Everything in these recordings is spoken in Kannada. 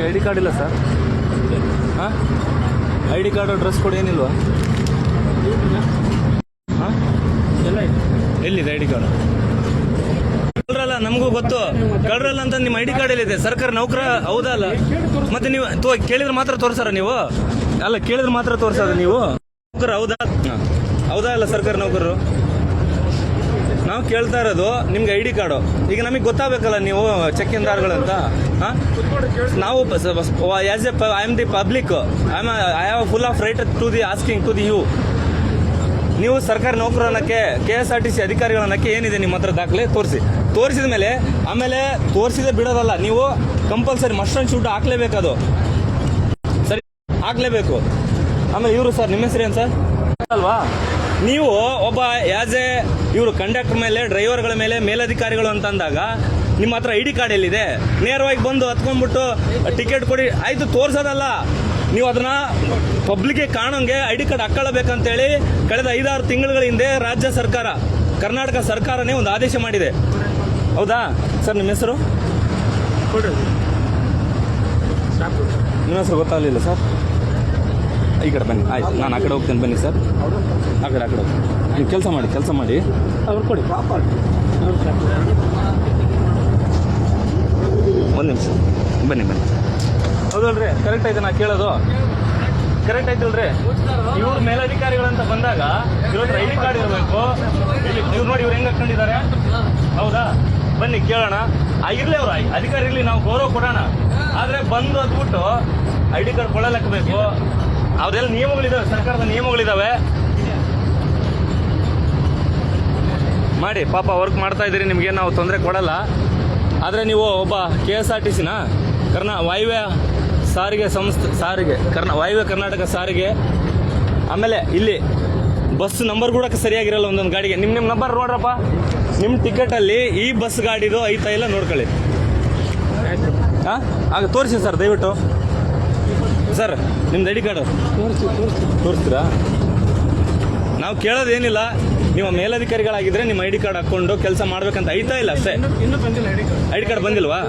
ನಿಮ್ಗೆ ಐ ಡಿ ಕಾರ್ಡ್ ಇಲ್ಲ ಸರ್? ಹಾಂ? I D card dress code ಏನಿಲ್ವಾ? ಹಾಂ? ಎಲ್ಲಿದೆ ಐ ಡಿ ಕಾರ್ಡ್? ಕಳ್ರಲ್ಲ, ನಮಗೂ ಗೊತ್ತು. ಕಳ್ರಲ್ಲ ಅಂತ ನಿಮ್ಮ ಐ ಡಿ ಕಾರ್ಡ್ ಎಲ್ಲಿದೆ? ಸರ್ಕಾರ ನೌಕರ, ಹೌದಾ ಅಲ್ಲ? ಮತ್ತೆ ನೀವು ತೋ ಕೇಳಿದ್ರೆ ಮಾತ್ರ ತೋರಿಸಾರ ನೀವು? ಅಲ್ಲ, ಕೇಳಿದ್ರೆ ಮಾತ್ರ ತೋರ್ಸಾರ ನೀವು? ನೌಕರ, ಹೌದಾ. ಹೌದಾ ಅಲ್ಲ ಸರ್ಕಾರ ನೌಕರರು? ನಾವು ಕೇಳ್ತಾ ಇರೋದು ನಿಮ್ಗೆ ಐ ಡಿ ಕಾರ್ಡು. ಈಗ ನಮಗೆ ಗೊತ್ತಾಗಬೇಕಲ್ಲ ನೀವು ಚೆಕ್ಕಿಂದಾರ್ಗಳಂತ ಹಾಂ? ನಾವು as a I am the public I am I full of right to the asking to the you ನೀವು ಸರ್ಕಾರಿ ನೌಕರ ಅನ್ನಕ್ಕೆ K S R T C ಅಧಿಕಾರಿಗಳನ್ನಕ್ಕೆ ಏನಿದೆ ನಿಮ್ಮ ಹತ್ರ ದಾಖಲೆ ತೋರಿಸಿ. ತೋರಿಸಿದ ಮೇಲೆ, ಆಮೇಲೆ ತೋರಿಸಿದೆ ಬಿಡೋದಲ್ಲ, ನೀವು ಕಂಪಲ್ಸರಿ ಅಂಡ್ ಶೂಟ್ ಹಾಕ್ಲೇಬೇಕದು ಸರಿ, ಹಾಕ್ಲೇಬೇಕು. ಆಮೇಲೆ ಇವರು ಸರ್, ನಿಮ್ಮ ಹೆಸರು ಏನು ಸರ್? ಅಲ್ವಾ? ನೀವು ಒಬ್ಬ ಯಾಸ್ ಎ ಇವರು ಕಂಡಕ್ಟರ್ ಮೇಲೆ ಡ್ರೈವರ್ಗಳ ಮೇಲೆ ಮೇಲಧಿಕಾರಿಗಳು ಅಂತ ಅಂದಾಗ ನಿಮ್ಮ ಹತ್ರ ಐ ಡಿ ಕಾರ್ಡ್ ಎಲ್ಲಿದೆ? ನೇರವಾಗಿ ಬಂದು ಹತ್ಕೊಂಡ್ಬಿಟ್ಟು ಟಿಕೆಟ್ ಕೊಡಿ. ಆಯಿತು ತೋರ್ಸೋದಲ್ಲ. ನೀವು ಅದನ್ನ ಪಬ್ಲಿಕ್ಗೆ ಕಾಣೋಂಗೆ ಐ ಡಿ ಕಾರ್ಡ್ ಹಾಕೊಳ್ಳಬೇಕಂತೇಳಿ ಕಳೆದ ಐದಾರು ತಿಂಗಳುಗಳ ಹಿಂದೆ ರಾಜ್ಯ ಸರ್ಕಾರ ಕರ್ನಾಟಕ ಸರ್ಕಾರನೇ ಒಂದು ಆದೇಶ ಮಾಡಿದೆ. ಹೌದಾ? ಸರ್ ನಿಮ್ಮ ಹೆಸರು? ನಿಮ್ಮ ಹೆಸರು ಗೊತ್ತಾಗಲಿಲ್ಲ ಸರ್. ಈ ಕಡೆ ಬನ್ನಿ. ಆಯ್ತು ನಾನು ಆ ಕಡೆ ಹೋಗ್ತೇನೆ ಬನ್ನಿ ಸರ್. ಆ ಕಡೆ ಆ ಕಡೆ ಹೋಗ್ತೀನಿ. ನೀವು ಕೆಲಸ ಮಾಡಿ ಕೆಲಸ ಮಾಡಿ. ಅವ್ರು ಕೊಡಿ. ಒಂದು ನಿಮಿಷ. ಬನ್ನಿ ಬನ್ನಿ. ಹೌದಲ್ರಿ ಕರೆಕ್ಟ್ ಆಯ್ತು ನಾ ಕೇಳೋದು. ಕರೆಕ್ಟ್ ಆಯ್ತಲ್ರಿ ಇವ್ರ ಮೇಲಧಿಕಾರಿಗಳಂತ ಬಂದಾಗ ಇವ್ರ ಐ ಡಿ ಕಾರ್ಡ್ ಇರಬೇಕು. ಇಲ್ಲಿ ಇವ್ರು ನೋಡಿ ಇವ್ರು ಹೆಂಗ್ ಹಾಕೊಂಡಿದ್ದಾರೆ ಹೌದಾ? ಬನ್ನಿ ಕೇಳೋಣ. ಆಗಿರ್ಲಿ ಇರ್ಲಿ ಅವ್ರು ಅಧಿಕಾರಿ ಇರ್ಲಿ ನಾವು ಗೌರವ ಕೊಡೋಣ. ಆದ್ರೆ ಬಂದು ಅದ್ಬಿಟ್ಟು ಐ ಡಿ ಕಾರ್ಡ್ ಕೊಳ್ಳಲೇಬೇಕು ಅವ್ರೆಲ್ಲ ನಿಯಮಗಳಿದಾವೆ, ಸರ್ಕಾರದ ನಿಯಮಗಳಿದಾವೆ. ಮಾಡಿ, ಪಾಪ ವರ್ಕ್ ಮಾಡ್ತಾ ಇದ್ದೀರಿ ನಿಮಗೆ ನಾವು ತೊಂದರೆ ಕೊಡಲ್ಲ. ಆದರೆ ನೀವು ಒಬ್ಬ ಕೆ ಎಸ್ ಆರ್ ಟಿ ಸಿನ, ಕರ್ನಾ, ವಾಯುವ್ಯ ಸಾರಿಗೆ ಸಂಸ್ಥೆ, ಸಾರಿಗೆ, ಕರ್ನಾ, ವಾಯುವ್ಯ ಕರ್ನಾಟಕ ಸಾರಿಗೆ, ಆಮೇಲೆ ಇಲ್ಲಿ ಬಸ್ ನಂಬರ್ ಕೂಡ ಸರಿಯಾಗಿರಲ್ಲ ಒಂದೊಂದು ಗಾಡಿಗೆ. ನಿಮ್ಮ ನಿಮ್ಮ ನಂಬರ್ ನೋಡ್ರಪ್ಪ. ನಿಮ್ಮ ಟಿಕೆಟಲ್ಲಿ ಈ ಬಸ್ ಗಾಡಿದು ಐತಾ ಇಲ್ಲ ನೋಡ್ಕೊಳ್ಳಿ. ಹಾಂ ಆಗ ತೋರಿಸಿ ಸರ್, ದಯವಿಟ್ಟು. ಸರ್ ನಿಮ್ದು ಐ ಡಿ ಕಾರ್ಡು. ತೋರಿಸಿ ತೋರಿಸಿ ತೋರಿಸ್ತೀರಾ? ನಾವು ಕೇಳೋದೇನಿಲ್ಲ. ನೀವು ಮೇಲಧಿಕಾರಿಗಳಾಗಿದ್ರೆ ನಿಮ್ಮ ಐ ಡಿ ಕಾರ್ಡ್ ಹಾಕೊಂಡು ಕೆಲಸ ಮಾಡ್ಬೇಕಂತ ಐತಾ ಇಲ್ಲ ಅಷ್ಟೇ? ಇನ್ನೂ ಕಾರ್ಡ್. ಐ ಡಿ ಕಾರ್ಡ್ ಬಂದಿಲ್ವಾ?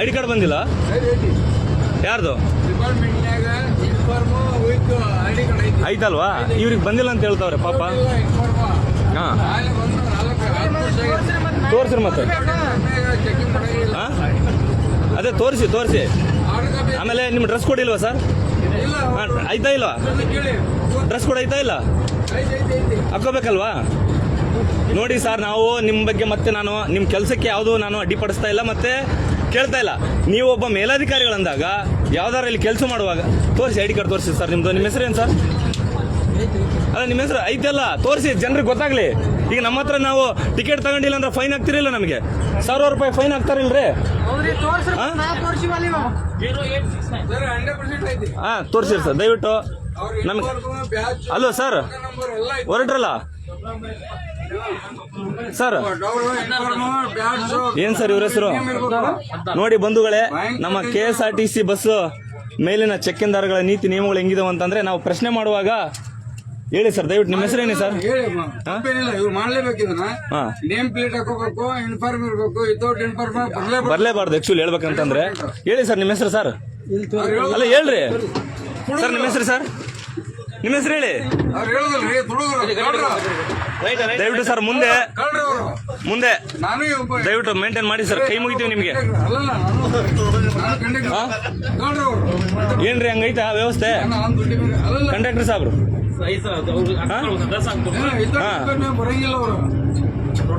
ಐ ಡಿ ಕಾರ್ಡ್ ಬಂದಿಲ್ಲ. ಯಾರ್ದು? ಐತಲ್ವಾ? ಇವ್ರಿಗೆ ಬಂದಿಲ್ಲ ಅಂತ ಹೇಳ್ತಾವ್ರೆ ಪಾಪ. ಹಾಂ. ತೋರಿಸ್ರಿ ಮತ್ತೆ. ಹಾಂ ಅದೇ ತೋರಿಸಿ ತೋರಿಸಿ. ಆಮೇಲೆ ನಿಮ್ಮ ಡ್ರೆಸ್ ಕೋಡ್ ಇಲ್ವಾ ಸರ್? ಆಯ್ತಾ ಇಲ್ವಾ? ಡ್ರೆಸ್ ಕೋಡ್ ಐತಾ ಇಲ್ಲ? ಹಾಕೋಬೇಕಲ್ವಾ? ನೋಡಿ ಸರ್ ನಾವು ನಿಮ್ಮ ಬಗ್ಗೆ ಮತ್ತೆ ನಾನು ನಿಮ್ಮ ಕೆಲಸಕ್ಕೆ ಯಾವುದು ನಾನು ಅಡ್ಡಿಪಡಿಸ್ತಾ ಇಲ್ಲ ಮತ್ತೆ ಕೇಳ್ತಾ ಇಲ್ಲ. ನೀವು ಒಬ್ಬ ಮೇಲಧಿಕಾರಿಗಳಂದಾಗ ಯಾವ್ದಾರ ಇಲ್ಲಿ ಕೆಲಸ ಮಾಡುವಾಗ ತೋರಿಸಿ ಐ ಡಿ ಕಾರ್ಡ್ ತೋರಿಸಿ ಸರ್ ನಿಮ್ದು. ನಿಮ್ಮ ಹೆಸರು ಏನು ಸರ್? ಅಲ್ಲ ನಿಮ್ಮ ಹೆಸರು ಐತಲ್ಲ ತೋರಿಸಿ ಜನರಿಗೆ ಗೊತ್ತಾಗ್ಲಿ. ಈಗ ನಮ್ಮ ಹತ್ರ ನಾವು ಟಿಕೆಟ್ ತಗೊಂಡಿಲ್ಲ ಅಂದ್ರೆ ಫೈನ್ ಹಾಕ್ತಿರಿಲ್ಲ ನಮಗೆ. ಸಾವಿರ ರೂಪಾಯಿ ಫೈನ್ ಹಾಕ್ತಾರಿಲ್ರಿ? ಹಾ? ಸರ್ ಹಂಡ್ರೆಡ್ ಪರ್ಸೆಂಟ್ ಐತಿ. ಹಾ ತೋರಿಸಿರಿ ಸರ್ ದಯವಿಟ್ಟು. ನಮಗೆ ಯೂನಿಫಾರ್ಮ್ ಸರ್ ನಂಬರ್ ಎಲ್ಲ ಐತಿ. ಹೊರಟ್ರಲ್ಲ? ಸರ್. ಏನ್ ಸರ್ ಇವ್ರ ಹೆಸರು? ನೋಡಿ ಬಂಧುಗಳೇ ನಮ್ಮ K S R T C bus ಮೇಲಿನ ಚೆಕ್ಕಿಂದಾರ್ಗಳ ನೀತಿ ನಿಯಮಗಳು ಹೆಂಗಿದಾವೆ ಅಂತಂದ್ರೆ ನಾವು ಪ್ರಶ್ನೆ ಮಾಡುವಾಗ ಹೇಳಿ ಸರ್ ದಯವಿಟ್ಟು ನಿಮ್ಮ ಹೆಸರೇನು ಸರ್? ಹೇಳಿ ಅಮ್ಮ. ತಪ್ಪೇನಿಲ್ಲ ಇವ್ರು ಮಾಡ್ಲೇಬೇಕು ಇದನ್ನ. ಹಾ. ನೇಮ್ ಪ್ಲೇಟ್ ಹಾಕೋಬೇಕು ಯೂನಿಫಾರ್ಮ್ ಇರ್ಬೇಕು ವಿತೌಟ್ ಯೂನಿಫಾರ್ಮ್ ಬರ್ಲೇಬೇಕು ಬರ್ಲೇಬಾರ್ದು ಆಕ್ಚುಲಿ ಹೇಳ್ಬೇಕಂತಂದ್ರೆ. ಹೇಳಿ ಸರ್ ನಿಮ್ಮ ಹೆಸರು ಸರ್? ಅಲ್ಲ ಹೇಳ್ರಿ. ಸರ್ ನಿಮ್ಮ ಹೆಸರು ಸರ್? ನಿಮ್ಮ ಹೆಸರು ಹೇಳಿ. ಅವ್ರು ಹೇಳುದಲ್ರಿ ತುಳುಗರು ಕಳ್ರು. ದಯವಿಟ್ಟು ಸರ್ ಮುಂದೆ. ಕಳ್ರು ಅವರು. ಮುಂದೆ. ನಾನು ಒಬ್ಬ ದಯವಿಟ್ಟು ಮೇಂಟೈನ್ ಮಾಡಿ ಸರ್ ಕೈ ಮುಗಿತೀವಿ ನಿಮಗೆ. ಅಲ್ಲಲ್ಲ ನಾನು ನಾನು ಕಂಡಕ್ಟರ್ ಹಾ? ಕಳ್ರು ಅವರು. ಏನ್ರಿ ಹಂಗೈತಾ ವ್ಯವಸ್ಥೆ? ನಾನು ದುಡ್ಡಿ ಮೇಲೆ ಅಲ್ಲಲ್ಲ. ಕಂಡಕ್ಟರ್ ಸಾಬ್ರು. ಬರಂಗಿಲ್ಲ ಅವರು.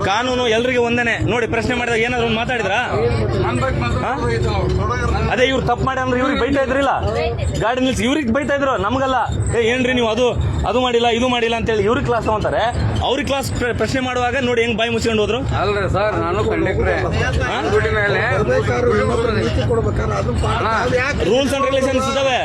ಕಾನೂನು ಎಲ್ರಿಗೂ ಒಂದೇನೆ. ನೋಡಿ ಪ್ರಶ್ನೆ ಮಾಡಿದಾಗ ಏನಾದ್ರು ಮಾತಾಡಿದ್ರ? ಅದೇ ಇವ್ರು ತಪ್ಪು ಮಾಡಿ ಅಂದ್ರೆ ಇವ್ರಿಗೆ ಬೈತಾ ಇದ್ರಿಲ್ಲ? ಗಾಡಿ ನಿಲ್ಸಿ ಇವ್ರಿಗೆ ಬೈತಾ ಇದ್ರು? ನಮಗಲ್ಲ. ಏ ಏನ್ರಿ ನೀವು ಅದು ಅದು ಮಾಡಿಲ್ಲ ಇದು ಮಾಡಿಲ್ಲ ಅಂತ ಹೇಳಿ ಇವ್ರಿಗೆ ಕ್ಲಾಸ್ ತಗೊಂತಾರೆ. ಅವ್ರಿಗೆ ಕ್ಲಾಸ್ ಪ್ರಶ್ನೆ ಮಾಡುವಾಗ ನೋಡಿ ಹೆಂಗ್ ಬಾಯಿ ಮುಚ್ಕೊಂಡು ಹೋದ್ರು? ಅಲ್ರಿ ಸರ್ ನಾನು ರೂಲ್ಸ್ ಅಂಡ್ ರೆಗ್ಯುಲೇಷನ್ಸ್ ಇದಾವೆ.